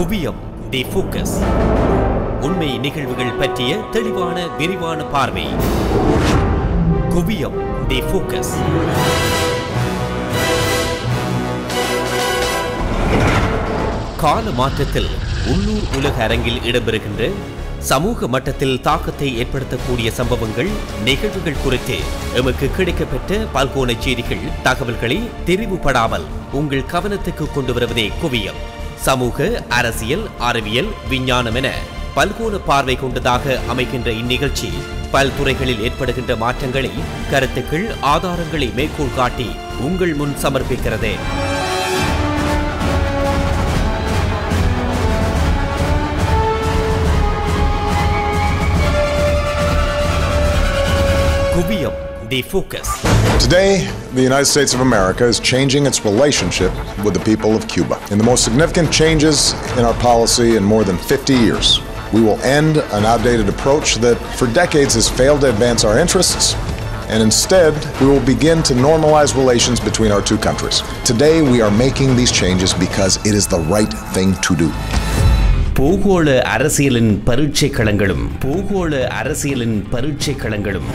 குவியம் the focus. உண்மை நிகழ்வுகள் பற்றிய தெளிவான விரிவான பார்வை. குவியம் தி ஃபோக்கஸ். கால மாற்றத்தில் உள்ளூர் உலக அரங்கில் இடம்பெறுகின்ற சமூக மட்டத்தில் தாக்கத்தை ஏற்படுத்தக்கூடிய சம்பவங்கள் நிகழ்வுகள் குறித்து எமக்கு கிடைக்கப்பெற்ற பல்கோண செய்திகள் தகவல்களை தெரிவுபடாமல் உங்கள் கவனத்துக்கு கொண்டு வருவதே குவியம். சமூக அரசியல் அறிவியல் விஞ்ஞானம் என பல்கோண பார்வை கொண்டதாக அமைகின்ற இந்நிகழ்ச்சி பல்துறைகளில் ஏற்படுகின்ற மாற்றங்களை கருத்துக்கள் ஆதாரங்களை மேற்கோள் காட்டி உங்கள் முன் சமர்ப்பிக்கிறது. குவியம் the focus. Today, the United States of America is changing its relationship with the people of Cuba. In the most significant changes in our policy in more than 50 years, we will end an outdated approach that for decades has failed to advance our interests, and instead, we will begin to normalize relations between our two countries. Today, we are making these changes because it is the right thing to do. பூகோள அரசியலின் பரீட்சை களங்களும் பூகோள அரசியலின் பரீட்சை களங்களும்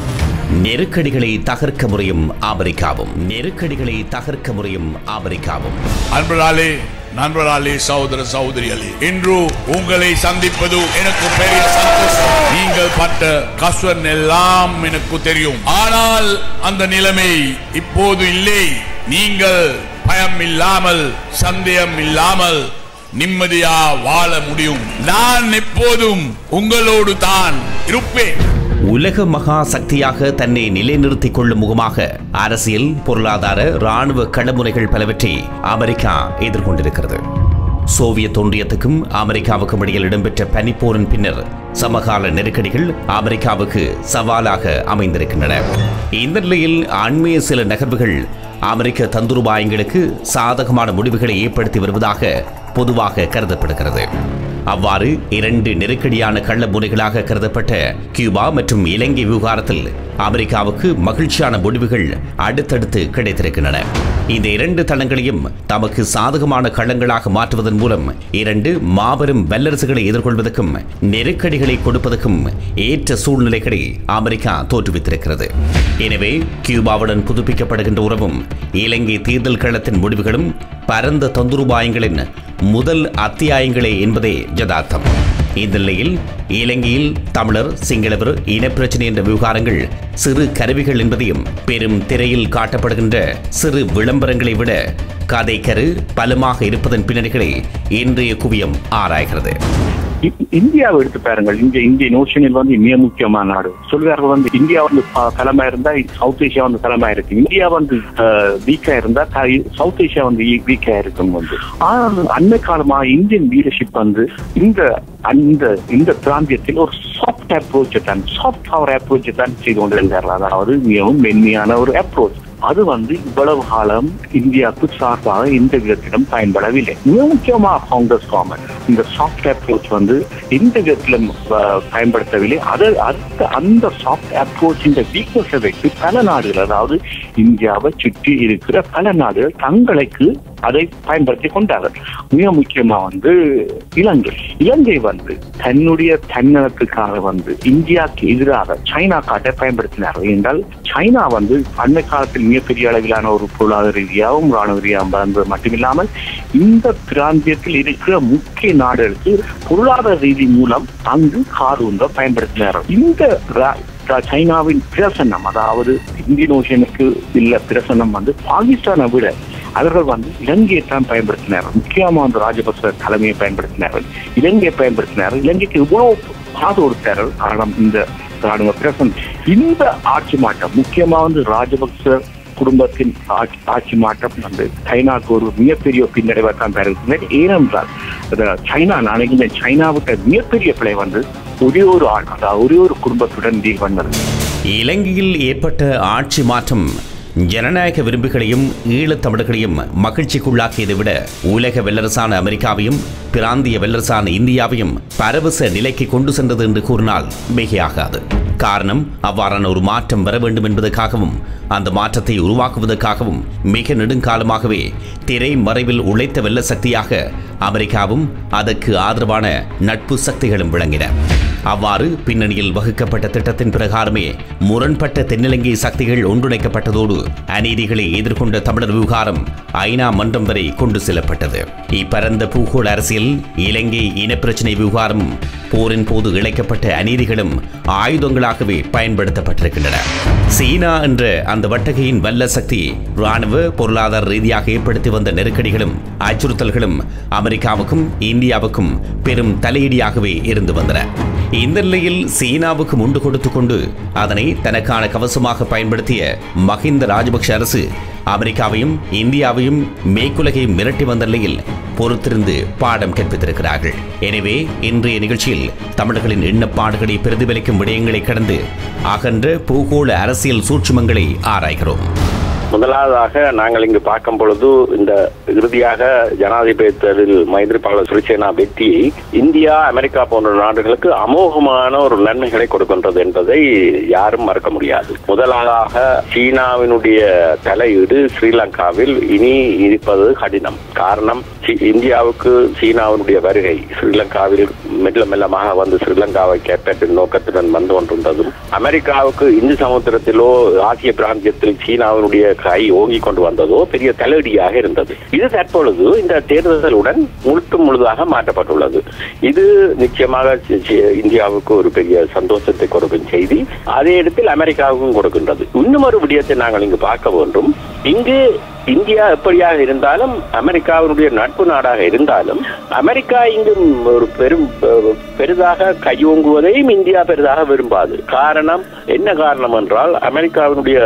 நெருக்கடிகளை தகர்க்க முறையும் அமெரிக்காவும் நெருக்கடிகளை தகர்க்க முறையும் அமெரிக்காவும் அன்பராலே நண்பராலே சகோதர சகோதரிகளே இன்று உங்களை சந்திப்பது எனக்கு பெரிய சந்தோஷம். நீங்கள் பட்ட கஷ்டம் எல்லாம் எனக்கு தெரியும். ஆனால் அந்த நிலைமை இப்போது இல்லை. நீங்கள் பயம் இல்லாமல் சந்தேகம் இல்லாமல் நிம்மதியா வாழ முடியும். நான் எப்போதும் உங்களோடு தான் இருப்பேன். உலக மகா சக்தியாக தன்னை நிலைநிறுத்திக் கொள்ளும் முகமாக அரசியல் பொருளாதார ராணுவ களமுனைகள் பலவற்றை அமெரிக்கா எதிர்கொண்டிருக்கிறது. சோவியத் ஒன்றியத்துக்கும் அமெரிக்காவுக்கும் இடையில் இடம்பெற்ற பனிப்போரின் பின்னர் சமகால நெருக்கடிகள் அமெரிக்காவுக்கு சவாலாக அமைந்திருக்கின்றன. இந்த நிலையில் அண்மைய சில நகர்வுகள் அமெரிக்க தந்துருபாயங்களுக்கு சாதகமான முடிவுகளை ஏற்படுத்தி வருவதாக பொதுவாக கருதப்படுகிறது. அவ்வாறு இரண்டு நெருக்கடியான கள்ள முனைகளாக கருதப்பட்ட கியூபா மற்றும் இலங்கை விவகாரத்தில் அமெரிக்காவுக்கு மகிழ்ச்சியான முடிவுகள் அடுத்தடுத்து கிடைத்திருக்கின்றன. இந்த இரண்டு தளங்களையும் தமக்கு சாதகமான களங்களாக மாற்றுவதன் மூலம் இரண்டு மாபெரும் வல்லரசுகளை எதிர்கொள்வதற்கும் நெருக்கடிகளை கொடுப்பதற்கும் ஏற்ற சூழ்நிலைகளை அமெரிக்கா தோற்றுவித்திருக்கிறது. எனவே கியூபாவுடன் புதுப்பிக்கப்படுகின்ற உறவும் இலங்கை தேர்தல் களத்தின் முடிவுகளும் பரந்த தந்துருபாயங்களின் முதல் அத்தியாயங்களே என்பதே யதார்த்தம். இந்த நிலையில் இலங்கையில் தமிழர் சிங்களவர் இனப்பிரச்சனை என்ற விவகாரங்கள் சிறு கருவிகள் என்பதையும் பெரும் திரையில் காட்டப்படுகின்ற சிறு விளம்பரங்களை விட கதை கரு பலமாக இருப்பதன் பின்னணிகளை இன்றைய குவியம் ஆராய்கிறது. இந்தியாவை எடுத்து பாருங்கள். இந்திய இந்தியன் ஓஷனில் வந்து மிக முக்கியமான நாடு. சொல்கிறார்கள் வந்து இந்தியா வந்து தலைமை இருந்தா சவுத் ஏஷியா வந்து தலைமை இருக்கு இந்தியா வந்து வீக்கா இருந்தா சவுத் ஏஷியா வந்து வீக்கா இருக்கும் வந்து. ஆனால் அண்மை காலமா இந்தியன் லீடர்ஷிப் வந்து இந்த அந்த இந்த பிராந்தியத்தில் ஒரு சாஃப்ட் அப்ரோச் தான் சாஃப்ட் பவர் அப்ரோச் தான் செய்து கொண்டிருந்தார்கள். அதாவது மிகவும் மென்மையான ஒரு அப்ரோச் அது வந்து இவ்வளவு காலம் இந்தியாவுக்கு சார்பாக எந்த விதத்திலும் பயன்படவில்லை. மிக முக்கியமாக காங்கிரஸ் கவர்மெண்ட் இந்த சாஃப்ட் அப்ரோச் வந்து எந்த விதத்திலும் பயன்படுத்தவில்லை. அது அந்த அந்த சாஃப்ட் அப்ரோச் இந்த வீக்னஸை வைத்து பல நாடுகள் அதாவது இந்தியாவை சுற்றி இருக்கிற பல நாடுகள் தங்களுக்கு அதை பயன்படுத்தி கொண்டார்கள். மிக முக்கியமா வந்து இலங்கை. இலங்கை வந்து தன்னுடைய தன்னலத்துக்காக வந்து இந்தியாவுக்கு எதிராக சைனா காட்டை பயன்படுத்தினார்கள். என்றால் சைனா வந்து அண்மை காலத்தில் மிகப்பெரிய அளவிலான ஒரு பொருளாதார ரீதியாகவும் ராணுவ ரீதியாகவும் வளர்ந்தது மட்டுமில்லாமல் இந்த பிராந்தியத்தில் இருக்கிற முக்கிய நாடுகளுக்கு பொருளாதார ரீதி மூலம் அங்கு கார் உந்த பயன்படுத்தினார்கள். இந்த ரா- சைனாவின் பிரசன்னம் அதாவது இந்தியன் ஓஷனுக்கு உள்ள பிரசன்னம் வந்து பாகிஸ்தானை விட அவர்கள் வந்து இலங்கையை தான் பயன்படுத்தினார்கள். முக்கியமாக வந்து ராஜபக்ச தலைமையை பயன்படுத்தினார்கள். இலங்கையை பயன்படுத்தினார்கள். இலங்கைக்கு இவ்வளவு காது கொடுத்தார்கள். காரணம் இந்த ராணுவ பிரசன் இந்த ஆட்சி மாற்றம் முக்கியமாக வந்து ராஜபக்ச குடும்பத்தின் ஆட்சி- ஆட்சி மாற்றம் வந்து சைனாவுக்கு ஒரு மிகப்பெரிய பின்னடைவை தான் தருகிறது ஏனென்றால் சைனா நான் சைனாவுக்கு மிகப்பெரிய பிழை வந்து ஒரே ஒரு ஆள் அதாவது ஒரே ஒரு குடும்பத்துடன் வந்தது. இலங்கையில் ஏற்பட்ட ஆட்சி மாற்றம் ஜனநாயக விரும்புகளையும் ஈழத் தமிழர்களையும் மகிழ்ச்சிக்குள்ளாக்கியதை விட உலக வல்லரசான அமெரிக்காவையும் பிராந்திய வல்லரசான இந்தியாவையும் பரவச நிலைக்கு கொண்டு சென்றது என்று கூறினால் மிகையாகாது. காரணம் அவ்வாறான ஒரு மாற்றம் வர வேண்டும் என்பதற்காகவும் அந்த மாற்றத்தை உருவாக்குவதற்காகவும் மிக நெடுங்காலமாகவே திரை மறைவில் உழைத்த வெள்ள சக்தியாக அமெரிக்காவும் அதற்கு ஆதரவான நட்பு சக்திகளும் விளங்கின. அவ்வாறு பின்னணியில் வகுக்கப்பட்ட திட்டத்தின் பிரகாரமே முரண்பட்ட தென்னிலங்கை சக்திகள் ஒன்றிணைக்கப்பட்டதோடு அநீதிகளை எதிர்கொண்ட தமிழர் விவகாரம் ஐநா மன்றம் வரை கொண்டு செல்லப்பட்டது. இப்பரந்த பூகோள அரசியல் இலங்கை இனப்பிரச்சினை விவகாரம் போரின் போது இழைக்கப்பட்ட அநீதிகளும் ஆயுதங்களாகவே பயன்படுத்தப்பட்டிருக்கின்றன. சீனா என்ற அந்த வட்டகையின் வல்ல சக்தி ராணுவ பொருளாதார ரீதியாக ஏற்படுத்தி வந்த நெருக்கடிகளும் அச்சுறுத்தல்களும் அமெரிக்காவுக்கும் இந்தியாவுக்கும் பெரும் தலையீடியாகவே இருந்து வந்தன. இந்த நிலையில் சீனாவுக்கு முண்டு கொடுத்து கொண்டு அதனை தனக்கான கவசமாக பயன்படுத்திய மஹிந்த ராஜபக்ஷ அரசு அமெரிக்காவையும் இந்தியாவையும் மேற்குலகை மிரட்டி வந்த நிலையில் பொறுத்திருந்து பாடம் கற்பித்திருக்கிறார்கள். எனவே இன்றைய நிகழ்ச்சியில் தமிழர்களின் எண்ணப்பாடுகளை பிரதிபலிக்கும் விடயங்களை கடந்து அகன்ற பூகோள அரசியல் சூட்சுமங்களை ஆராய்கிறோம். முதலாவதாக நாங்கள் இங்கு பார்க்கும் பொழுது இந்த இறுதியாக ஜனாதிபதி தேர்தலில் மைத்ரிபால சிறிசேனா வெற்றியை இந்தியா அமெரிக்கா போன்ற நாடுகளுக்கு அமோகமான ஒரு நன்மைகளை கொடுக்கின்றது என்பதை யாரும் மறக்க முடியாது. முதலாக சீனாவினுடைய தலையீடு ஸ்ரீலங்காவில் இனி இருப்பது கடினம். காரணம் இந்தியாவுக்கு சீனாவினுடைய வருகை ஸ்ரீலங்காவில் மெல்ல மெல்லமாக வந்து ஸ்ரீலங்காவை கேட்பேற்றின் நோக்கத்துடன் வந்து கொண்டிருந்ததும் அமெரிக்காவுக்கு இந்து சமுத்திரத்திலோ ஆசிய பிராந்தியத்தில் சீனாவினுடைய கை ஓங்கி கொண்டு வந்ததோ பெரிய தலையடியாக இருந்தது. இது தற்பொழுது இந்த தேர்தலுடன் முழுக்க முழுதாக மாற்றப்பட்டுள்ளது. இது நிச்சயமாக இந்தியாவுக்கு ஒரு பெரிய சந்தோஷத்தை கொடுக்கும் செய்தி. அதே இடத்தில் அமெரிக்காவுக்கும் கொடுக்கின்றது. இன்னும் ஒரு விடயத்தை நாங்கள் இங்கு பார்க்க வேண்டும். இங்கு இந்தியா எப்படியாக இருந்தாலும் அமெரிக்காவினுடைய நட்பு நாடாக இருந்தாலும் அமெரிக்கா இங்கும் ஒரு பெரும் பெரிதாக கையோங்குவதையும் இந்தியா பெரிதாக விரும்பாது. காரணம் என்ன காரணம் என்றால் அமெரிக்காவினுடைய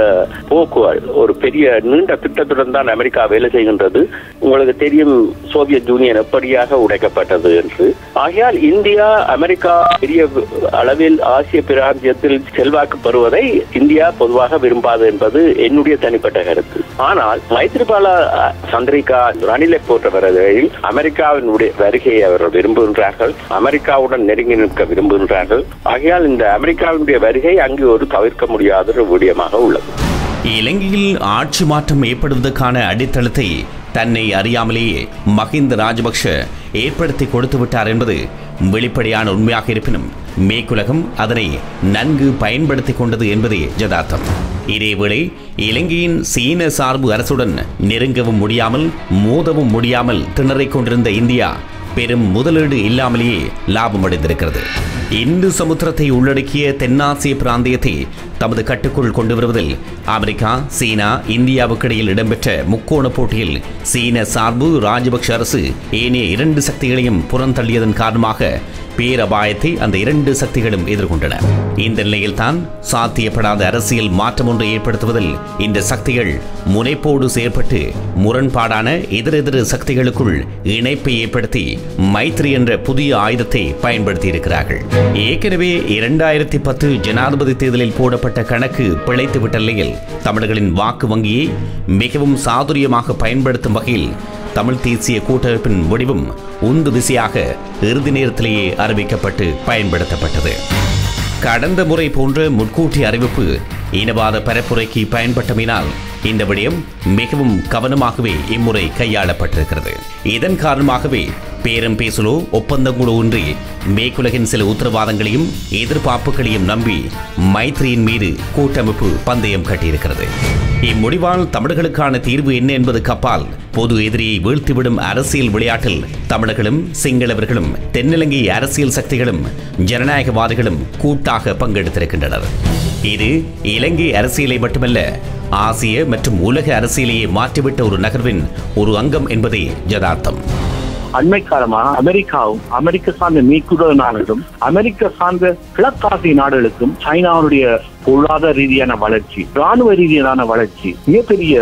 போக்கு ஒரு பெரிய நீண்ட திட்டத்துடன் தான் அமெரிக்கா வேலை செய்கின்றது. உங்களுக்கு தெரியும் சோவியத் யூனியன் எப்படியாக உடைக்கப்பட்டது என்று. ஆகையால் இந்தியா அமெரிக்கா பெரிய அளவில் ஆசிய பிராந்தியத்தில் செல்வாக்கு பெறுவதை இந்தியா பொதுவாக விரும்பாது என்பது என்னுடைய தனிப்பட்ட கருத்து. ஆனால் மைத்ரிபால சந்திரிகா ரணிலை போன்றவர்களில் அமெரிக்காவினுடைய வருகையை அவர்கள் விரும்புகின்றார்கள். அமெரிக்காவுடன் நெருங்கி நிற்க விரும்புகின்றார்கள். ஆகையால் இந்த அமெரிக்காவினுடைய வருகை அங்கு ஒரு தவிர்க்க முடியாத ஒரு விடயமாக உள்ளது. இலங்கையில் ஆட்சி மாற்றம் ஏற்படுவதற்கான அடித்தளத்தை தன்னை அறியாமலேயே மஹிந்த ராஜபக்ஷ ஏற்படுத்தி கொடுத்து விட்டார் என்பது வெளிப்படையான உண்மையாக இருப்பினும் மேற்குலகம் அதனை நன்கு பயன்படுத்திக் கொண்டது என்பதே யதார்த்தம். இதேவேளை இலங்கையின் சீன சார்பு அரசுடன் நெருங்கவும் முடியாமல் மோதவும் முடியாமல் திணறிக் கொண்டிருந்த இந்தியா பெரும் முதலீடு இல்லாமலேயே லாபம் அடைந்திருக்கிறது இந்து சமுத்திரத்தை உள்ளடக்கிய தென்னாசிய பிராந்தியத்தை தமது கட்டுக்குள் கொண்டு வருவதில் அமெரிக்கா சீனா இந்தியாவுக்கு இடையில் இடம்பெற்ற முக்கோண போட்டியில் சீன சார்பு ராஜபக்ஷ அரசு ஏனைய இரண்டு சக்திகளையும் புறந்தள்ளியதன் காரணமாக பேரபாயத்தை அந்த இரண்டு சக்திகளும் எதிர்கொண்டன. இந்த நிலையில்தான் சாத்தியப்படாத அரசியல் மாற்றம் ஒன்றை ஏற்படுத்துவதில் இந்த சக்திகள் முனைப்போடு செயற்பட்டு முரண்பாடான எதிரெதிர் சக்திகளுக்குள் இணைப்பை ஏற்படுத்தி மைத்ரி என்ற புதிய ஆயுதத்தை பயன்படுத்தியிருக்கிறார்கள். ஏற்கனவே இரண்டாயிரத்தி பத்து ஜனாதிபதி தேர்தலில் போடப்பட்ட கணக்கு பிழைத்துவிட்ட நிலையில் தமிழர்களின் வாக்கு வங்கியை மிகவும் சாதுரியமாக பயன்படுத்தும் வகையில் தமிழ் தேசிய கூட்டமைப்பின் முடிவும் உந்து திசையாக இறுதி நேரத்திலேயே அறிவிக்கப்பட்டு பயன்படுத்தப்பட்டது. கடந்த முறை போன்ற முன்கூட்டி அறிவிப்பு இனவாத பரப்புரைக்கு பயன்பட்டமையினால் இந்த விடயம் மிகவும் கவனமாகவே இம்முறை கையாளப்பட்டிருக்கிறது. இதன் காரணமாகவே பேரம் பேசலோ ஒப்பந்தங்களோ ஒன்றி மேற்குலகின் சில உத்தரவாதங்களையும் எதிர்பார்ப்புகளையும் நம்பி மைத்ரியின் மீது கூட்டமைப்பு பந்தயம் கட்டியிருக்கிறது. இம்முடிவால் தமிழர்களுக்கான தீர்வு என்ன என்பது கப்பால் பொது எதிரியை வீழ்த்திவிடும் அரசியல் விளையாட்டில் தமிழர்களும் சிங்களவர்களும் தென்னிலங்கை அரசியல் சக்திகளும் ஜனநாயகவாதிகளும் கூட்டாக பங்கெடுத்திருக்கின்றனர். இது இலங்கை அரசியலை மட்டுமல்ல ஆசிய மற்றும் உலக அரசியலையே மாற்றிவிட்ட ஒரு நகர்வின் ஒரு அங்கம் என்பதே யதார்த்தம். அண்மை காலமாக அமெரிக்காவும் அமெரிக்க சார்ந்த மீக்குடல் நாடுகளும் அமெரிக்க சார்ந்த கிழக்காசிய நாடுகளுக்கும் சைனாவுடைய பொருளாதார ரீதியான வளர்ச்சி ராணுவ ரீதியான வளர்ச்சி மிகப்பெரிய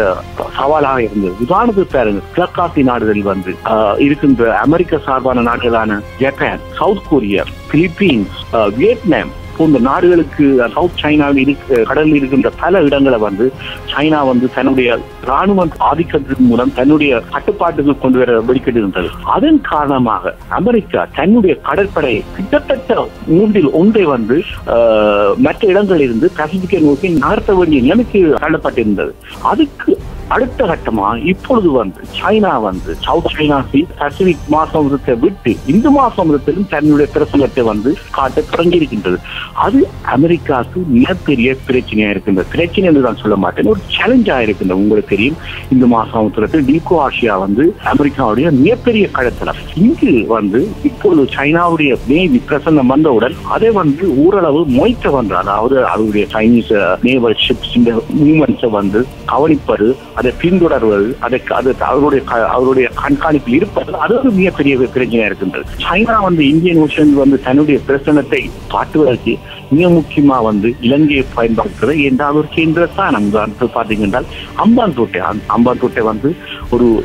சவாலாக இருந்தது. உதாரணத்துக்கு பாருங்க கிழக்காசிய நாடுகளில் வந்து ஆஹ், இருக்கின்ற அமெரிக்க சார்பான நாடுகளான Japan South Korea Philippines Vietnam போன்ற நாடுகளுக்கு சவுத் சைனாவில் இருக்கு கடலில் இருக்கின்ற பல இடங்களை வந்து சைனா வந்து தன்னுடைய ராணுவ ஆதிக்கத்தின் மூலம் தன்னுடைய கட்டுப்பாட்டுக்கு கொண்டு வர வெடிக்கிட்டு இருந்தது அதன் காரணமாக அமெரிக்கா தன்னுடைய கடற்படை கிட்டத்தட்ட மூன்றில் ஒன்றை வந்து ஆஹ், மற்ற இடங்களில் இருந்து பசிபிக்கை நோக்கி நகர்த்த வேண்டிய நிலைமைக்கு தள்ளப்பட்டிருந்தது. அதுக்கு அடுத்த கட்டமா இப்பொழுது வந்து சைனா வந்து சவுத் சைனா சி பசிபிக் மாசமிருத்தை விட்டு இந்து மாசமிருத்திலும் தன்னுடைய பிரசங்கத்தை வந்து காட்ட தொடங்கியிருக்கின்றது. அது அமெரிக்காவுக்கு மிகப்பெரிய பிரச்சனையா இருக்கின்றது பிரச்சனை என்று நான் சொல்ல மாட்டேன். ஒரு சேலஞ்சா இருக்கின்றது உங்களுக்கு தெரியும். இந்து மாசமுத்திரத்தில் டீகோ ஆசியா வந்து அமெரிக்காவுடைய மிகப்பெரிய கடத்தலம் இங்கு வந்து இப்பொழுது சைனாவுடைய நேவி பிரசங்கம் வந்தவுடன் அதை வந்து ஓரளவு மொய்க்க வந்தார் அதாவது அவருடைய சைனீஸ் நேவல் ஷிப்ஸ் இந்த மூமெண்ட்ஸை வந்து கவனிப்பது அதை பின்தொடர்வது அதை அது அவருடைய க- அவருடைய கண்காணிப்பில் இருப்பது அது ஒரு மிகப்பெரிய பிரச்சனையா இருக்கின்றது. சைனா வந்து இந்தியன் ஓஷன் வந்து தன்னுடைய பிரசனத்தை காட்டுவதற்கு மிக முக்கியமா வந்து இலங்கையை பயன்படுத்துறது என்றால் ஒரு கேந்திர ஸ்தானம் உதாரணத்துக்கு பார்த்தீங்கன்னா அம்பாந்தோட்டை அந்த அம்பாந்தோட்டை வந்து ஒரு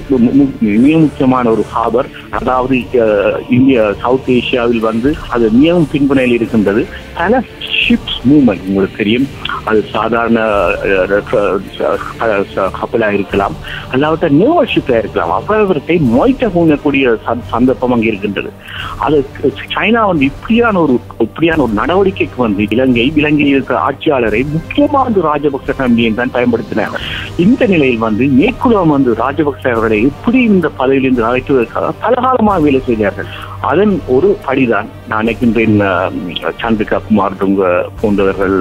மிக முக்கியமான ஒரு ஹாபர் அதாவது இந்திய சவுத் ஏஷியாவில் வந்து அது மிகவும் பின்புனையில் இருக்கின்றது. பல ஷிப்ஸ் மூவ்மெண்ட் உங்களுக்கு தெரியும். அது சாதாரண கப்பலாக இருக்கலாம் அல்லாவிட்ட நேவல் ஷிப்பாக இருக்கலாம். அவ்வளவற்றை மொய்ட்ட போகக்கூடிய சந்தர்ப்பம் அங்கே இருக்கின்றது. அது சைனா வந்து இப்படியான ஒரு இப்படியான ஒரு நடவடிக்கைக்கு வந்து இலங்கை இலங்கையில் இருக்கிற ஆட்சியாளரை முக்கியமாக வந்து ராஜபக்ச ஃபேமிலியை தான் பயன்படுத்தினாங்க இந்த நிலையில் வந்து மேற்குலம் வந்து ராஜபக்ச அவர்களை எப்படி இந்த பதவியிலிருந்து அழைத்துவதற்காக பலகாலமாக வேலை செய்தார்கள். அதன் ஒரு படிதான். நான் நினைக்கின்றேன் சந்திரிகா குமார் துங்க போன்றவர்கள்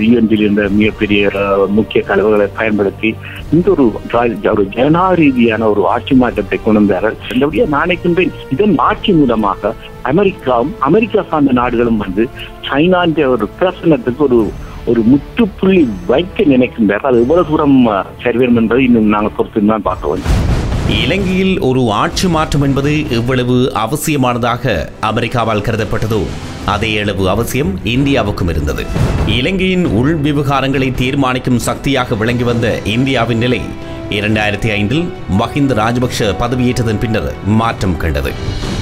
யூஎன்பியில் இருந்த மிகப்பெரிய முக்கிய கலவுகளை பயன்படுத்தி இந்த ஒரு ஜா- ஒரு ஜனநாரீதியான ஒரு ஆட்சி மாற்றத்தை கொண்டு வந்தார்கள். அந்தபடியே நான் நினைக்கின்றேன் இதன் ஆட்சி மூலமாக அமெரிக்காவும் அமெரிக்கா சார்ந்த நாடுகளும் வந்து சைனான்ற ஒரு பிரசனத்துக்கு ஒரு ஒரு முற்றுப்புள்ளி வைக்க நினைக்கின்றார் அது எவ்வளவு தூரம் அஹ், என்பதை இன்னும் நாங்கள் பொறுத்து தான் பார்க்க வேண்டும். இலங்கையில் ஒரு ஆட்சி மாற்றம் என்பது எவ்வளவு அவசியமானதாக அமெரிக்காவால் கருதப்பட்டதோ அதே அளவு அவசியம் இந்தியாவுக்கும் இருந்தது. இலங்கையின் உள் விவகாரங்களை தீர்மானிக்கும் சக்தியாக விளங்கி வந்த இந்தியாவின் நிலை இரண்டாயிரத்தி ஐந்தில் மஹிந்த ராஜபக்ஷ பதவியேற்றதன் பின்னர் மாற்றம் கண்டது.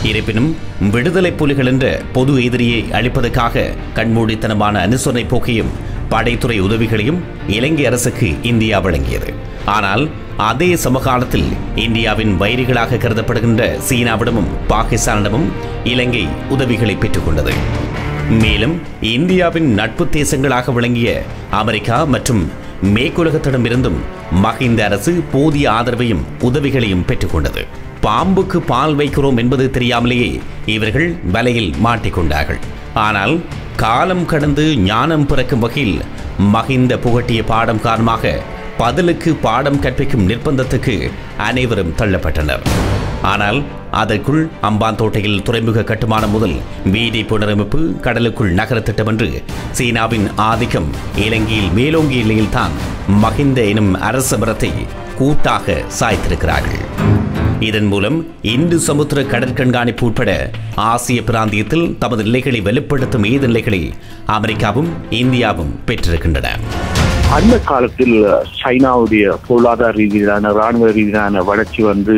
இருப்பினும் விடுதலை புலிகள் என்ற பொது எதிரியை அழிப்பதற்காக கண்மூடித்தனமான அனுசரணை போக்கையும் படைத்துறை உதவிகளையும் இலங்கை அரசுக்கு இந்தியா வழங்கியது. ஆனால் அதே சமகாலத்தில் இந்தியாவின் வைரிகளாக கருதப்படுகின்ற சீனாவிடமும் பாகிஸ்தானிடமும் இலங்கை உதவிகளை பெற்றுக்கொண்டது. மேலும் இந்தியாவின் நட்பு தேசங்களாக விளங்கிய அமெரிக்கா மற்றும் மேற்குலகத்திடமிருந்தும் மஹிந்த அரசு போதிய ஆதரவையும் உதவிகளையும் பெற்றுக்கொண்டது. பாம்புக்கு பால் வைக்கிறோம் என்பது தெரியாமலேயே இவர்கள் வலையில் மாட்டிக்கொண்டார்கள். ஆனால் காலம் கடந்து ஞானம் பிறக்கும் வகையில் மகிந்த புகட்டிய பாடம் காரணமாக பதிலுக்கு பாடம் கற்பிக்கும் நிர்பந்தத்துக்கு அனைவரும் தள்ளப்பட்டனர். ஆனால் அதற்குள் அம்பாந்தோட்டையில் துறைமுக கட்டுமானம் முதல் வீதி புனரமைப்பு கடலுக்குள் நகர திட்டம் என்று சீனாவின் ஆதிக்கம் இலங்கையில் மேலோங்கிய நிலையில்தான் மகிந்த எனும் அரச மரத்தை கூட்டாக சாய்த்திருக்கிறார்கள். இதன் மூலம் இந்து சமுத்திர கடற்கண்காணிப்பு உட்பட ஆசிய பிராந்தியத்தில் தமது நிலைகளை வெளிப்படுத்தும் ஏது நிலைகளை அமெரிக்காவும் இந்தியாவும் பெற்றிருக்கின்றன. அந்த காலத்தில் சைனாவுடைய பொருளாதார ரீதியிலான ராணுவ ரீதியிலான வளர்ச்சி வந்து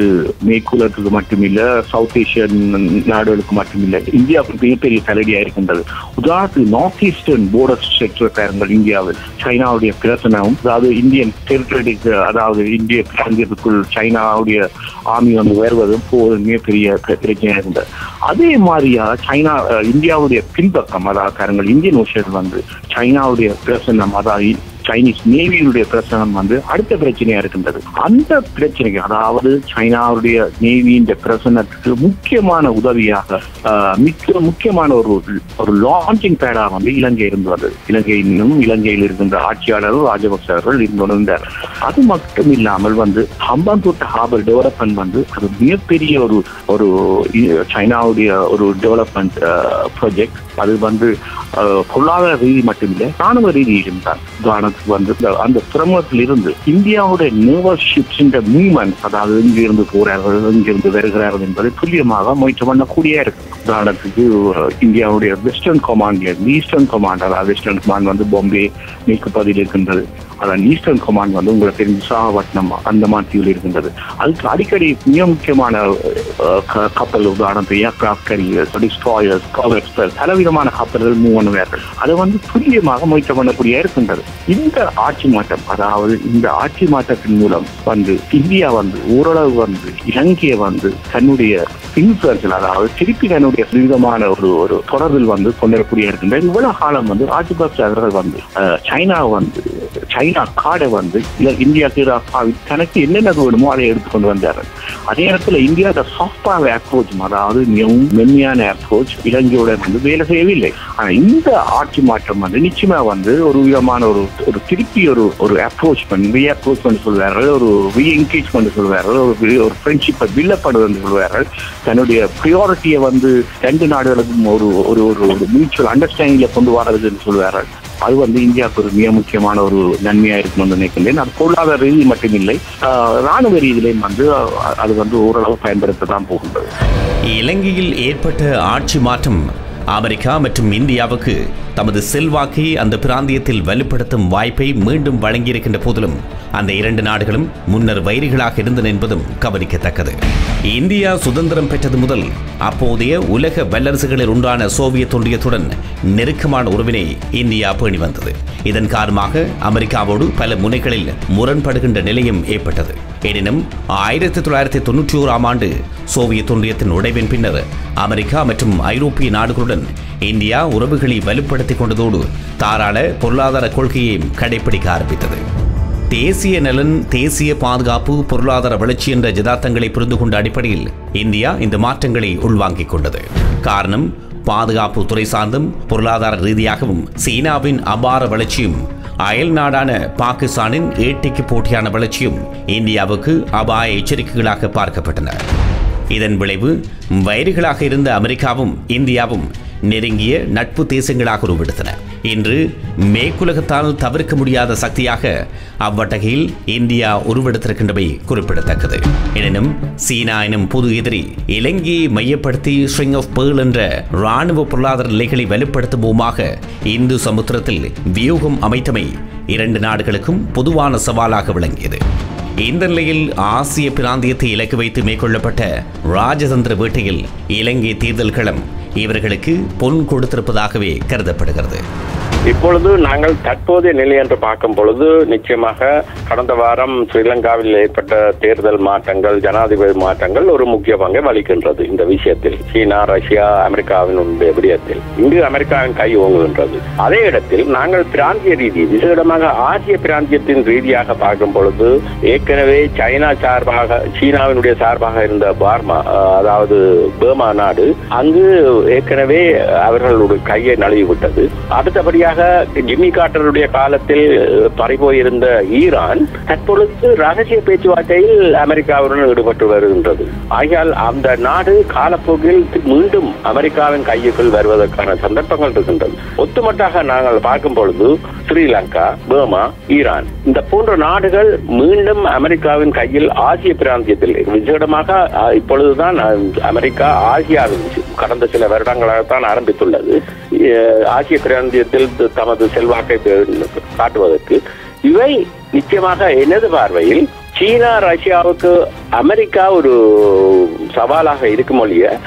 மேற்குலத்துக்கு மட்டுமில்ல சவுத் ஏசியன் நாடுகளுக்கு மட்டுமில்ல இந்தியாவுக்கு மிகப்பெரிய தலைடியா இருக்கின்றது. உதாரணத்துக்கு நார்த் ஈஸ்டர்ன் போர்டர் செக்டர் பேருங்கள் இந்தியாவில் சைனாவுடைய பிரச்சனையும் அதாவது இந்தியன் டெரிட்டரிக்கு அதாவது இந்திய பிராந்தியத்துக்குள் சைனாவுடைய ஆர்மி வந்து வருவதும் போவதும் மிகப்பெரிய பிர- பிரச்சனையா இருந்தது. அதே மாதிரியா சைனா இந்தியாவுடைய பின்பக்கம் அதாவது பாருங்கள் இந்தியன் ஓஷன் வந்து சைனாவுடைய பிரசனம் அதாவது சைனீஸ் நேவியுடைய பிரசனம் வந்து அடுத்த பிரச்சனையா இருக்கின்றது. அந்த பிரச்சனைக்கு அதாவது சைனாவுடைய நேவியின் பிரசனத்துக்கு முக்கியமான உதவியாக மிக முக்கியமான ஒரு ஒரு லான்ச்சிங் பேடா வந்து இலங்கை இருந்து வந்தது. இலங்கையினும் இன்னும் இலங்கையில் இருக்கின்ற ஆட்சியாளர்கள் ராஜபக்ச அவர்கள் இருந்து வந்தார் அது மட்டும் இல்லாமல் வந்து ஹம்பாந்தோட்ட ஹார்பர் டெவலப்மெண்ட் வந்து அது மிகப்பெரிய ஒரு ஒரு சைனாவுடைய ஒரு டெவலப்மெண்ட் ப்ராஜெக்ட் அது வந்து பொருளாதார ரீதி மட்டுமில்லை ராணுவ ரீதியிலும் தான். உதாரணத்துக்கு வந்து அந்த பிரமுகத்தில் இருந்து இந்தியாவுடைய நர்வஸ் ஷிப்ஸ் மூவ்மெண்ட் அதாவது இங்கிருந்து போறார்கள் இங்கிருந்து வருகிறார்கள் என்பதை துல்லியமாக முயற்சி பண்ணக்கூடிய இருக்கு உதாரணத்துக்கு இந்தியாவுடைய வெஸ்டர்ன் கமாண்ட்ல இருந்து ஈஸ்டர்ன் கமாண்ட் அதாவது வெஸ்டர்ன் கமாண்ட் வந்து பாம்பே மேற்கு பகுதியில் இருக்கின்றது. அதான் ஈஸ்டர்ன் கமாண்ட் வந்து உங்களுக்கு தெரிஞ்சு விசாகப்பட்டினம் அந்தமான் தீவில் இருக்கின்றது. அதுக்கு அடிக்கடி மிக முக்கியமான கப்பல் உதாரணத்து ஏர்கிராஃப்ட் கேரியர்ஸ் டிஸ்ட்ராயர்ஸ் கவர் எக்ஸ்பிரஸ் பலவிதமான கப்பல்கள் மூவ் பண்ணுவார்கள் அதை வந்து துல்லியமாக முயற்சி பண்ணக்கூடிய இருக்கின்றது. இந்த ஆட்சி மாற்றம் அதாவது இந்த ஆட்சி மாற்றத்தின் மூலம் வந்து இந்தியா வந்து ஓரளவு வந்து இலங்கையை வந்து தன்னுடைய இன்ஃபுளுன்ஸில் அதாவது திருப்பி தன்னுடைய விதமான ஒரு ஒரு தொடர்பில் வந்து கொண்டிருக்கூடிய இருக்கின்றது. இவ்வளவு காலம் வந்து ராஜபக்சே அவர்கள் வந்து சைனா வந்து சைனா காடை வந்து இல்ல இந்தியாவுக்கு தனக்கு என்னென்ன வேணுமோ அதை எடுத்துக்கொண்டு வந்தாரு. அதே நேரத்தில் இந்தியா அந்த சாஃப்டாக அப்ரோச் அதாவது மிகவும் மென்மையான அப்ரோச் இலங்கையோட வந்து வேலை செய்யவில்லை. ஆனா இந்த ஆட்சி மாற்றம் வந்து நிச்சயமா வந்து ஒரு விதமான ஒரு ஒரு திருப்பி ஒரு ஒரு அப்ரோச் பண்ணி ரீ அப்ரோச் பண்ணி சொல்வார்கள் ஒரு ரீ என்கேஜ் பண்ணி சொல்வார்கள் ஒரு ஒரு ஃப்ரெண்ட்ஷிப்பை வில்லப்படுதுன்னு சொல்வார்கள் தன்னுடைய ப்ரியாரிட்டியை வந்து ரெண்டு நாடுகளுக்கும் ஒரு ஒரு ஒரு மியூச்சுவல் அண்டர்ஸ்டாண்டிங்ல கொண்டு வர்றதுன்னு சொல்வார்கள் அது வந்து இந்தியாவுக்கு ஒரு மிக முக்கியமான ஒரு நன்மையா இருக்கணும்னு நினைக்கின்றேன். அது பொருளாதார ரீதி மட்டுமில்லை இல்லை ராணுவ ரீதியிலையும் வந்து அது வந்து ஓரளவு பயன்படுத்த தான் போகின்றது. இலங்கையில் ஏற்பட்ட ஆட்சி மாற்றம் அமெரிக்கா மற்றும் இந்தியாவுக்கு தமது செல்வாக்கை அந்த பிராந்தியத்தில் வலுப்படுத்தும் வாய்ப்பை மீண்டும் வழங்கியிருக்கின்ற போதிலும் அந்த இரண்டு நாடுகளும் முன்னர் வைரிகளாக இருந்தன என்பதும் கவனிக்கத்தக்கது. இந்தியா சுதந்திரம் பெற்றது முதல் அப்போதைய உலக வல்லரசுகளில் உண்டான சோவியத் ஒன்றியத்துடன் நெருக்கமான உறவினை இந்தியா பேணி வந்தது. இதன் காரணமாக அமெரிக்காவோடு பல முனைகளில் முரண்படுகின்ற நிலையும் ஏற்பட்டது. எனினும் ஆயிரத்தி தொள்ளாயிரத்தி தொன்னூற்றி ஓராம் ஆண்டு சோவியத் ஒன்றியத்தின் உடைவின் பின்னர் அமெரிக்கா மற்றும் ஐரோப்பிய நாடுகளுடன் இந்தியா உறவுகளை வலுப்படுத்திக் கொண்டதோடு தாராள பொருளாதார கொள்கையையும் கடைபிடிக்க ஆரம்பித்தது. தேசிய நலன் தேசிய பாதுகாப்பு பொருளாதார வளர்ச்சி என்ற ஜதார்த்தங்களை புரிந்து கொண்ட அடிப்படையில் இந்தியா இந்த மாற்றங்களை உள்வாங்கிக் கொண்டது. காரணம் பாதுகாப்பு துறை சார்ந்தும் பொருளாதார ரீதியாகவும் சீனாவின் அபார வளர்ச்சியும் அயல் நாடான பாகிஸ்தானின் ஏட்டிக்கு போட்டியான வளர்ச்சியும் இந்தியாவுக்கு அபாய எச்சரிக்கைகளாக பார்க்கப்பட்டன. இதன் விளைவு வயிறுகளாக இருந்த அமெரிக்காவும் இந்தியாவும் நெருங்கிய நட்பு தேசங்களாக உருவெடுத்தன. இன்று மேற்குலகத்தால் தவிர்க்க முடியாத சக்தியாக அவ்வட்டகையில் இந்தியா உருவெடுத்திருக்கின்றவை குறிப்பிடத்தக்கது. எனினும் சீனா எனும் புது எதிரி இலங்கையை மையப்படுத்தி ஸ்ட்ரிங் ஆஃப் பேர்ல் என்ற ராணுவ பொருளாதார நிலைகளை வலுப்படுத்துவோமாக இந்து சமுத்திரத்தில் வியூகம் அமைத்தமை இரண்டு நாடுகளுக்கும் பொதுவான சவாலாக விளங்கியது. இந்த நிலையில் ஆசிய பிராந்தியத்தை இலக்கு வைத்து மேற்கொள்ளப்பட்ட ராஜதந்திர வேட்டையில் இலங்கை தேர்தல் களம் இவர்களுக்கு பொன் கொடுத்திருப்பதாகவே கருதப்படுகிறது. இப்பொழுது நாங்கள் தற்போதைய நிலை என்று பார்க்கும் பொழுது நிச்சயமாக கடந்த வாரம் ஸ்ரீலங்காவில் ஏற்பட்ட தேர்தல் மாற்றங்கள் ஜனாதிபதி மாற்றங்கள் ஒரு முக்கிய பங்கை வகிக்கின்றது இந்த விஷயத்தில். சீனா ரஷ்யா அமெரிக்காவினுடைய விடயத்தில். இங்கு அமெரிக்காவின் கை ஓங்குகின்றது. அதே இடத்தில் நாங்கள் பிராந்திய ரீதி விசேடமாக ஆசிய பிராந்தியத்தின் ரீதியாக பார்க்கும் பொழுது ஏற்கனவே சைனா சார்பாக சீனாவினுடைய சார்பாக இருந்த பார்மா அதாவது பேமா நாடு அங்கு ஏற்கனவே அவர்களுடைய கையை நழுவிவிட்டது. விட்டது முன்னதாக ஜிம்மி கார்ட்டருடைய காலத்தில் பறிபோயிருந்த ஈரான் தற்பொழுது ரகசிய பேச்சுவார்த்தையில் அமெரிக்காவுடன் ஈடுபட்டு வருகின்றது. ஆகையால் அந்த நாடு காலப்போக்கில் மீண்டும் அமெரிக்காவின் கையுக்குள் வருவதற்கான சந்தர்ப்பங்கள் இருக்கின்றது. ஒட்டுமொட்டாக நாங்கள் பார்க்கும் பொழுது ஸ்ரீலங்கா பர்மா ஈரான் இந்த போன்ற நாடுகள் மீண்டும் அமெரிக்காவின் கையில் ஆசிய பிராந்தியத்தில் விசேடமாக இப்பொழுதுதான் அமெரிக்கா ஆசியாவில் கடந்த சில வருடங்களாகத்தான் ஆரம்பித்துள்ளது. ஆசிய பிராந்தியத்தில் தமது செல்வாக்கை காட்டுவதற்கு. இவை நிச்சயமாக எனது பார்வையில் சீனா ரஷ்யாவுக்கு அமெரிக்கா ஒரு சவாலாக இருக்கும் ஒழிய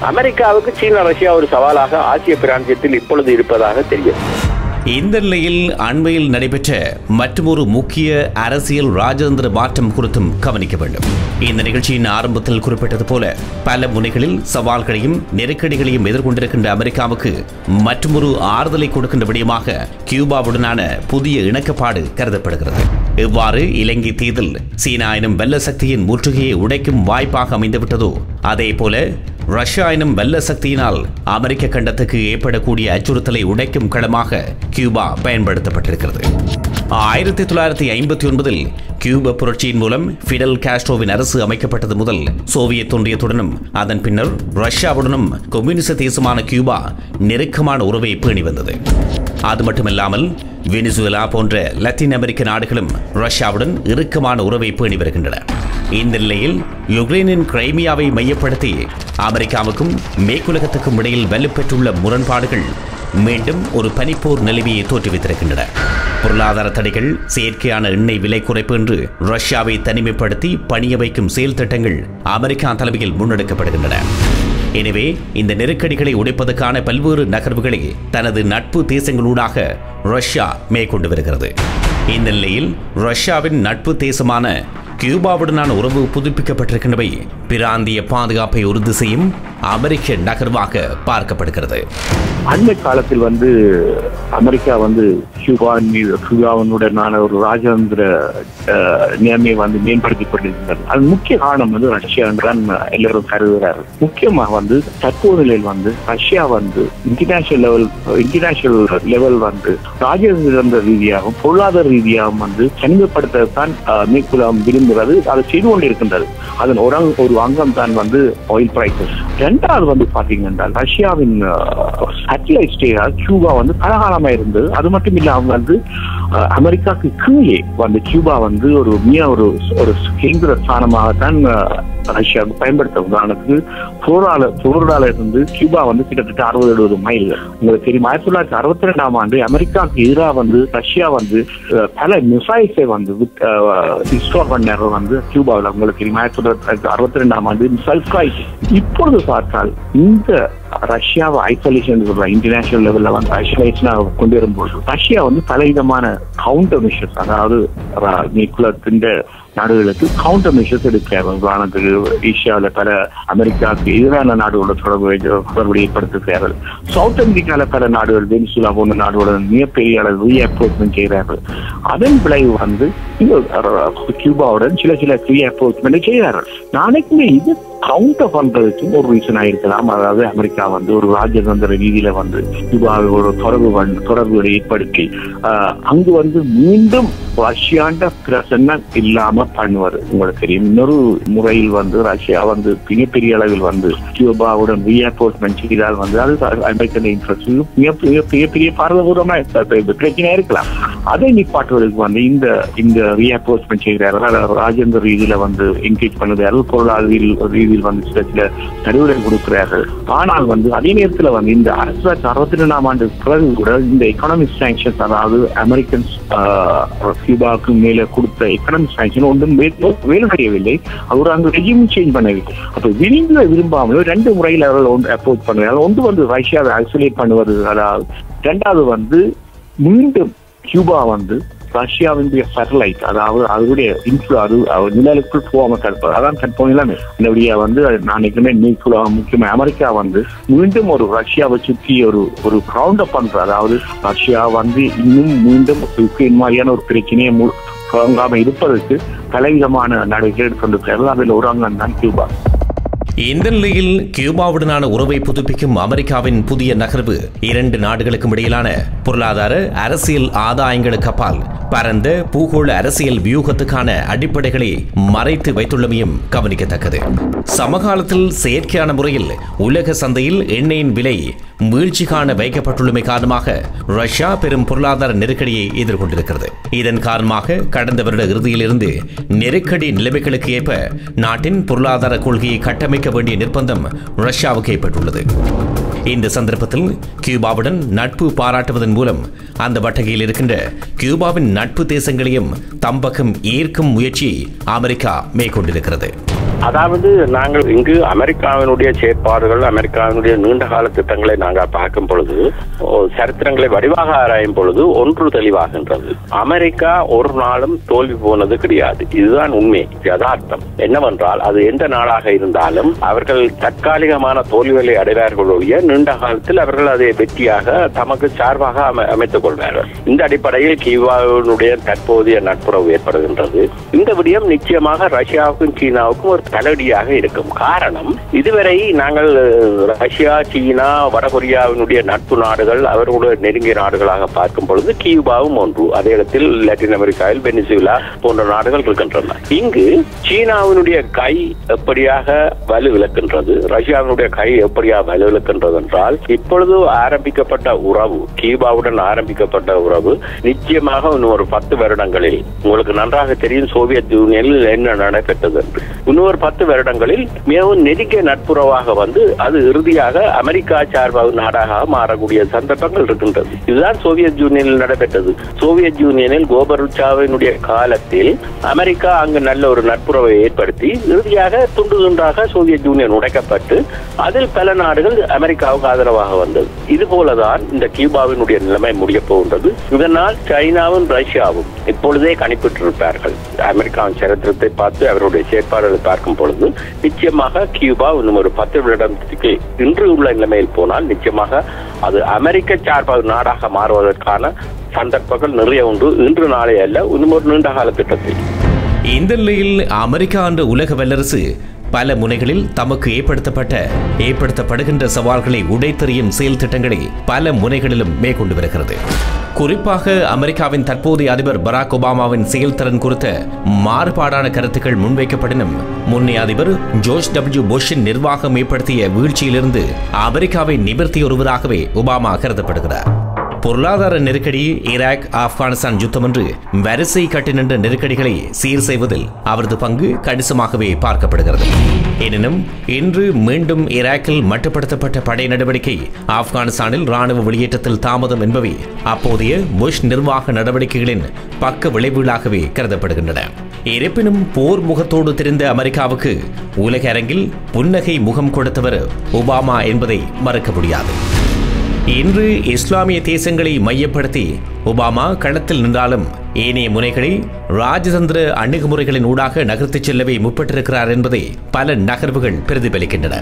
அமெரிக்காவுக்கு சீனா ரஷ்யா ஒரு சவாலாக ஆசிய பிராந்தியத்தில் இப்பொழுது இருப்பதாக தெரியும் இந்த நிலையில் அண்மையில் நடைபெற்ற மற்றொரு முக்கிய அரசியல் ராஜதந்திர மாற்றம் குறித்தும் கவனிக்க வேண்டும். இந்த நிகழ்ச்சியின் ஆரம்பத்தில் குறிப்பிட்டது போல பல முனைகளில் சவால்களையும் நெருக்கடிகளையும் எதிர்கொண்டிருக்கின்ற அமெரிக்காவுக்கு மற்றொரு ஆறுதலை கொடுக்கின்ற விடயமாக கியூபாவுடனான புதிய இணக்கப்பாடு கருதப்படுகிறது. இவ்வாறு இலங்கை தேர்தல் சீனா எனும் வெள்ள சக்தியின் முற்றுகையை உடைக்கும் வாய்ப்பாக அமைந்துவிட்டதோ அதே போல ரஷ்யா எனும் வல்ல சக்தியினால் அமெரிக்க கண்டத்துக்கு ஏற்படக்கூடிய அச்சுறுத்தலை உடைக்கும் களமாக கியூபா பயன்படுத்தப்பட்டிருக்கிறது. ஆயிரத்தி தொள்ளாயிரத்தி ஐம்பத்தி ஒன்பதில் கியூப புரட்சியின் மூலம் ஃபிடல் காஸ்ட்ரோவின் அரசு அமைக்கப்பட்டது முதல் சோவியத் ஒன்றியத்துடனும் அதன் பின்னர் ரஷ்யாவுடனும் கம்யூனிச தேசமான கியூபா நெருக்கமான உறவை பேணி வந்தது. அது மட்டுமில்லாமல் வெனிசுவேலா போன்ற லத்தீன் அமெரிக்க நாடுகளும் ரஷ்யாவுடன் இறுக்கமான உறவை பேணி வருகின்றன. இந்த நிலையில் யுக்ரைனின் கிரைமியாவை மையப்படுத்தி அமெரிக்காவுக்கும் மேற்குலகத்துக்கும் இடையில் வலுப்பெற்றுள்ள முரண்பாடுகள் மீண்டும் ஒரு பனிப்போர் நிலைமையை தோற்றுவித்திருக்கின்றன. பொருளாதார தடைகள் செயற்கையான எண்ணெய் விலை குறைப்பு என்று ரஷ்யாவை தனிமைப்படுத்தி பணிய வைக்கும் செயல் திட்டங்கள் அமெரிக்கா தலைமையில் முன்னெடுக்கப்படுகின்றன. எனவே இந்த நெருக்கடிகளை உடைப்பதற்கான பல்வேறு நகர்வுகளை தனது நட்பு தேசங்களூடாக ரஷ்யா மேற்கொண்டு வருகிறது. இந்த நிலையில் ரஷ்யாவின் நட்பு தேசமான கியூபாவுடனான உறவு புதுப்பிக்கப்பட்டிருக்கின்றவை பிராந்திய பாதுகாப்பை உறுதி செய்யும் அமெரிக்க நகர்வாக பார்க்கப்படுகிறது. அண்மை காலத்தில் வந்து அமெரிக்கா வந்து கியூபாவின் மீது கியூபாவினுடனான ஒரு ராஜதந்திர நிலைமையை வந்து மேம்படுத்திக் கொண்டிருந்தார் அது முக்கிய காரணம் வந்து ரஷ்யா என்றுதான் எல்லாரும் கருதுகிறார்கள். முக்கியமாக வந்து தற்போது நிலையில் வந்து ரஷ்யா வந்து இன்டர்நேஷனல் லெவல் இன்டர்நேஷனல் லெவல் வந்து ராஜதந்திர ரீதியாகவும் பொருளாதார ரீதியாகவும் வந்து தனிமைப்படுத்தத்தான் அஹ், மேற்கொள்ள விரும்புகிறது. அதை செய்து கொண்டிருக்கின்றது. அதன் ஒரு ஒரு அங்கம் தான் வந்து ஆயில் பிரைசஸ் ரெண்டாவது வந்து பாத்தீங்கன்னா ரஷ்யாவின் சேட்டலைட் ஸ்டேயா கியூபா வந்து பலகாலமா இருந்தது. அது மட்டும் இல்லாம வந்து அமெரிக்காக்கு அமெரிக்காவுக்கு கீழே வந்து கியூபா வந்து ஒரு மிக ஒரு ஒரு கேந்திர ஸ்தானமாகத்தான் ரஷ்யாவுக்கு பயன்படுத்த உதாரணத்துக்கு புளோரால புளோரிடால இருந்து கியூபா வந்து கிட்டத்தட்ட அறுபது எழுபது மைல் உங்களுக்கு தெரியும்? ஆயிரத்தி தொள்ளாயிரத்தி அறுபத்தி ரெண்டாம் ஆண்டு அமெரிக்காவுக்கு எதிராக வந்து ரஷ்யா வந்து பல மிசைல்ஸை வந்து டிஸ்ட்ராய் பண்ண வந்து கியூபாவில். உங்களுக்கு தெரியும்? ஆயிரத்தி தொள்ளாயிரத்தி அறுபத்தி ரெண்டாம் ஆண்டு மிசைல் ஸ்ட்ரைக் இப்பொழுது பார்த்தால் இந்த ரஷ்யாவை ஐசோலேஷன் சொல்ற இன்டர்நேஷனல் லெவல்ல வந்து ஐசோலேஷனா கொண்டு வரும்போது ரஷ்யா வந்து பலவிதமான கவுண்டர் மிஷர்ஸ் அதாவது நிக்குலத்தின் நாடுகளுக்கு கவுண்டர் மிஷர்ஸ் எடுக்கிறார் உதாரணத்துக்கு ஏசியாவில் பல அமெரிக்காவுக்கு எதிரான நாடுகளோட தொடர்பு தொடர்பு ஏற்படுத்துகிறார்கள். சவுத் அமெரிக்காவில் பல நாடுகள் வெனிசுலா போன்ற நாடுகளோட மிகப்பெரிய அளவு ரீஅப்ரோச்மெண்ட் செய்கிறார்கள். அதன் விளைவு வந்து இந்த கியூபாவுடன் சில சில ரீஅப்ரோச்மெண்ட் செய்கிறார்கள். நாளைக்குமே இது கவுண்டர் பண்றதுக்கும் ஒரு ரீசன் ஆயிருக்கலாம் அதாவது அமெரிக்கா வந்து ஒரு ராஜதந்திர ரீதியில வந்து கியூபாவோட தொடர்பு வந்து- தொடர்புகளை ஏற்படுத்தி ஆஹ், அங்கு வந்து மீண்டும் ரஷ்யாண்ட பிரசன்னம் இல்லாம பண்ணுவார். உங்களுக்கு தெரியும். இன்னொரு முறையில் வந்து ரஷ்யா வந்து மிகப்பெரிய அளவில் வந்து கியூபாவுடன் ரீஅப்போர்ட்மெண்ட் செய்தால் வந்து அது அமெரிக்கன் இன்ட்ரெஸ்ட் மிகப்பெரிய பெரிய பாரதபூர்வமா பிரச்சனையா இருக்கலாம். அதை நிப்பாட்டுவதற்கு வந்து இந்த இந்த ரீஅப்போர்ட்மெண்ட் செய்கிறார்கள் அதாவது ராஜேந்திர ரீதியில வந்து என்கேஜ் பண்ணுகிறார்கள் பொருளாதார ரீதியில் ரீதியில் வந்து சில சில நடுவுரை கொடுக்கிறார்கள். ஆனால் வந்து அதே நேரத்தில் வந்து இந்த ஆயிரத்தி தொள்ளாயிரத்தி அறுபத்தி ரெண்டாம் ஆண்டு பிறகு கூட இந்த எக்கனாமிக் சாங்ஷன்ஸ் அதாவது அமெரிக்கன்ஸ் கியூபாவுக்கு மேலே கொடுத்த எக்கனாமிக் சாங்ஷன் ஒன்றும் வேலை செய்யவில்லை அவர் அங்கு ரெஜிம் சேஞ்ச் பண்ணவில்லை. அப்போ விரும்ப விரும்பாமல் ரெண்டு முறையில் அவர்கள் ஒன்று அப்ரோச் பண்ணுவார்கள் ஒன்று வந்து ரஷ்யாவை ஐசோலேட் பண்ணுவது அதாவது ரெண்டாவது வந்து மீண்டும் கியூபா வந்து ரஷ்யாவினுடைய சேட்டலைட் அதாவது அதனுடைய இன்ஃபுளு அது அவர் நிழலுக்குள் போகாம தடுப்பது அதான் தற்போது இந்த வந்து நான் நினைக்கிறேன் முக்கியமா அமெரிக்கா வந்து மீண்டும் ஒரு ரஷ்யாவை சுற்றி ஒரு ஒரு ரவுண்ட் அப் பண்ற அதாவது ரஷ்யா வந்து இன்னும் மீண்டும் யுக்ரைன் மாதிரியான ஒரு பிரச்சனையை தொடங்காம இருப்பதற்கு பலவிதமான நடவடிக்கை எடுத்துக்கொண்டிருக்கிறார்கள் அதில் ஒரு அங்கம் தான் கியூபா. இந்த நிலையில் கியூபாவுடனான உறவை புதுப்பிக்கும் அமெரிக்காவின் புதிய நகர்வு இரண்டு நாடுகளுக்கும் இடையிலான பொருளாதார அரசியல் ஆதாயங்களுக்கு அப்பால் பரந்த பூகோள அரசியல் வியூகத்துக்கான அடிப்படைகளை மறைத்து வைத்துள்ளமையும் கவனிக்கத்தக்கது. சமகாலத்தில் செயற்கையான முறையில் உலக சந்தையில் எண்ணெயின் விலை வீழ்ச்சி காண வைக்கப்பட்டுள்ளமை காரணமாக ரஷ்யா பெரும் பொருளாதார நெருக்கடியை எதிர்கொண்டிருக்கிறது. இதன் காரணமாக கடந்த வருட இறுதியிலிருந்து நெருக்கடி நிலைமைகளுக்கு ஏற்ப நாட்டின் பொருளாதார கொள்கையை கட்டமைக்க வேண்டிய நிர்பந்தம் ரஷ்யாவுக்கு ஏற்பட்டுள்ளது. இந்த சந்தர்ப்பத்தில் கியூபாவுடன் நட்பு பாராட்டுவதன் மூலம் அந்த வட்டகையில் இருக்கின்ற கியூபாவின் நட்பு தேசங்களையும் தம்பக்கம் ஏற்கும் முயற்சியை அமெரிக்கா மேற்கொண்டிருக்கிறது. அதாவது நாங்கள் இங்கு அமெரிக்காவினுடைய செயற்பாடுகள் அமெரிக்காவினுடைய நீண்ட கால திட்டங்களை நாங்கள் பார்க்கும் பொழுது ஓ, சரித்திரங்களை வடிவாக ஆராயும் பொழுது ஒன்று தெளிவாகின்றது. அமெரிக்கா ஒரு நாளும் தோல்வி போனது கிடையாது. இதுதான் உண்மை யதார்த்தம். என்னவென்றால் அது எந்த நாளாக இருந்தாலும் அவர்கள் தற்காலிகமான தோல்விகளை அடைவார்களுடைய நீண்ட காலத்தில் அவர்கள் அதை வெற்றியாக தமக்கு சார்பாக அமை- அமைத்துக் கொள்வார்கள். இந்த அடிப்படையில் கியூபாவினுடைய தற்போதைய நட்புறவு ஏற்படுகின்றது. இந்த விடயம் நிச்சயமாக ரஷ்யாவுக்கும் சீனாவுக்கும் ஒரு தலையடியாக இருக்கும். காரணம் இதுவரை நாங்கள் ரஷ்யா சீனா வடகொரியாவினுடைய நட்பு நாடுகள் அவர்களுடைய நெருங்கிய நாடுகளாக பார்க்கும் பொழுது கியூபாவும் ஒன்று அதே இடத்தில் லாட்டின் அமெரிக்காவில் வெனிசுலா போன்ற நாடுகள் இருக்கின்றன. இங்கு சீனாவினுடைய கை எப்படியாக வலு விளக்கின்றது ரஷ்யாவினுடைய கை எப்படியாக வலுவிழக்கின்றது என்றால் இப்பொழுது ஆரம்பிக்கப்பட்ட உறவு கியூபாவுடன் ஆரம்பிக்கப்பட்ட உறவு நிச்சயமாக இன்னும் ஒரு பத்து வருடங்களில் உங்களுக்கு நன்றாக தெரியும் சோவியத் யூனியனில் என்ன நடைபெற்றது என்று. ஒரு பத்து வருடங்களில் மிகவும் நெருங்கிய நட்புறவாக வந்து அது இறுதியாக அமெரிக்கா சார்பாக நாடாக மாறக்கூடிய சந்தர்ப்பங்கள் இருக்கின்றது. இதுதான் சோவியத் யூனியனில் நடைபெற்றது. சோவியத் யூனியனில் கோபருச்சாவினுடைய காலத்தில் அமெரிக்கா அங்கு நல்ல ஒரு நட்புறவை ஏற்படுத்தி இறுதியாக துண்டு துண்டாக சோவியத் யூனியன் உடைக்கப்பட்டு அதில் பல நாடுகள் அமெரிக்காவுக்கு ஆதரவாக வந்தது. இது போலதான் இந்த கியூபாவினுடைய நிலைமை முடிய போகின்றது. இதனால் சைனாவும் ரஷ்யாவும் இப்பொழுதே கணிப்பிட்டிருப்பார்கள். அமெரிக்காவின் சரித்திரத்தை பார்த்து அவருடைய செயற்பாடுகளை பார்க்கும் பொழுது நிச்சயமாக கியூபா இன்னும் ஒரு பத்து வருடத்துக்கு இன்று உள்ள நிலைமையில் போனால் நிச்சயமாக அது அமெரிக்க சார்பாக நாடாக மாறுவதற்கான சந்தர்ப்பங்கள் நிறைய உண்டு. இன்று நாளே அல்ல இன்னும் ஒரு நீண்ட கால திட்டத்தில் இந்த நிலையில் அமெரிக்கா என்ற உலக வல்லரசு பல முனைகளில் தமக்கு ஏற்படுத்தப்பட்ட ஏற்படுத்தப்படுகின்ற சவால்களை உடைத்தெறியும் செயல் திட்டங்களை பல முனைகளிலும் மேற்கொண்டு வருகிறது. குறிப்பாக அமெரிக்காவின் தற்போதைய அதிபர் பராக் ஒபாமாவின் செயல்திறன் குறித்த மாறுபாடான கருத்துக்கள் முன்வைக்கப்படினும் முன்னைய அதிபர் ஜோர்ஜ் டபிள்யூ புஷின் நிர்வாகம் ஏற்படுத்திய வீழ்ச்சியிலிருந்து அமெரிக்காவை நிவர்த்தி ஒருவராகவே ஒபாமா கருதப்படுகிறார். பொருளாதார நெருக்கடி ஈராக் ஆப்கானிஸ்தான் யுத்தம் என்று வரிசை கட்டி நின்ற நெருக்கடிகளை சீர் செய்வதில் அவரது பங்கு கணிசமாகவே பார்க்கப்படுகிறது. எனினும் இன்று மீண்டும் ஈராக்கில் மட்டுப்படுத்தப்பட்ட படை நடவடிக்கை ஆப்கானிஸ்தானில் ராணுவ வெளியேற்றத்தில் தாமதம் என்பவை அப்போதைய புஷ் நிர்வாக நடவடிக்கைகளின் பக்க விளைவுகளாகவே கருதப்படுகின்றன. இருப்பினும் போர் முகத்தோடு தெரிந்த அமெரிக்காவுக்கு உலக அரங்கில் புன்னகை முகம் கொடுத்தவர் ஒபாமா என்பதை மறக்க முடியாது. இன்று இஸ்லாமிய தேசங்களை மையப்படுத்தி ஒபாமா களத்தில் நின்றாலும் ஏனைய முனைகளை ராஜதந்திர அணுகுமுறைகளின் ஊடாக நகர்த்திச் செல்லவே முற்பட்டிருக்கிறார் என்பதை பல நகர்வுகள் பிரதிபலிக்கின்றன.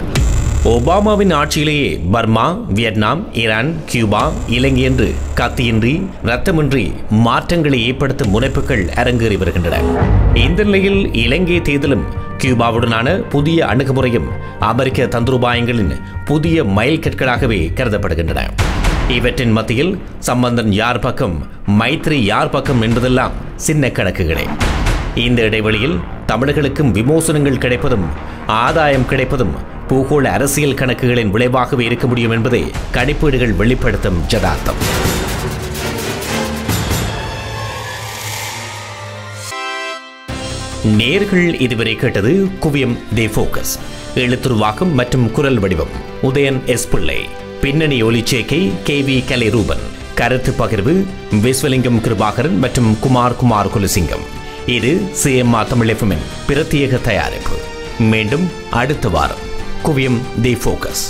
ஒபாமாவின் ஆட்சியிலேயே Burma Vietnam Iran Cuba Ilankai என்று கத்தியின்றி ரத்தமின்றி மாற்றங்களை ஏற்படுத்தும் முனைப்புகள் அரங்கேறி வருகின்றன. இந்த நிலையில் இலங்கை தேர்தலும் கியூபாவுடனான புதிய அணுகுமுறையும் அமெரிக்க தந்திரோபாயங்களின் புதிய மைல்கற்களாகவே கருதப்படுகின்றன. இவற்றின் மத்தியில் சம்பந்தன் யார் பக்கம் மைத்ரி யார் பக்கம் என்பதெல்லாம் சின்ன கணக்குகளே. இந்த இடைவெளியில் தமிழர்களுக்கும் விமோசனங்கள் கிடைப்பதும் ஆதாயம் கிடைப்பதும் பூகோள அரசியல் கணக்குகளின் விளைவாகவே இருக்க முடியும் என்பதை கணிப்பீடுகள் வெளிப்படுத்தும் ஜதார்த்தம். நேர்கள் இதுவரை கேட்டது குவியம் தி ஃபோக்கஸ். எழுத்துருவாக்கம் மற்றும் குரல் வடிவம் உதயன் எஸ் பிள்ளை. பின்னணி ஒலிச்சேர்க்கை கே வி கலை ரூபன் கருத்து பகிர்வு விஸ்வலிங்கம் கிருபாகரன் மற்றும் குமார் குமார் குலசிங்கம். இது சிஎம்ஆர் தமிழ் எஃப்எம்மின் பிரத்யேக தயாரிப்பு. மீண்டும் அடுத்த வாரம். குவியம் தி ஃபோக்கஸ்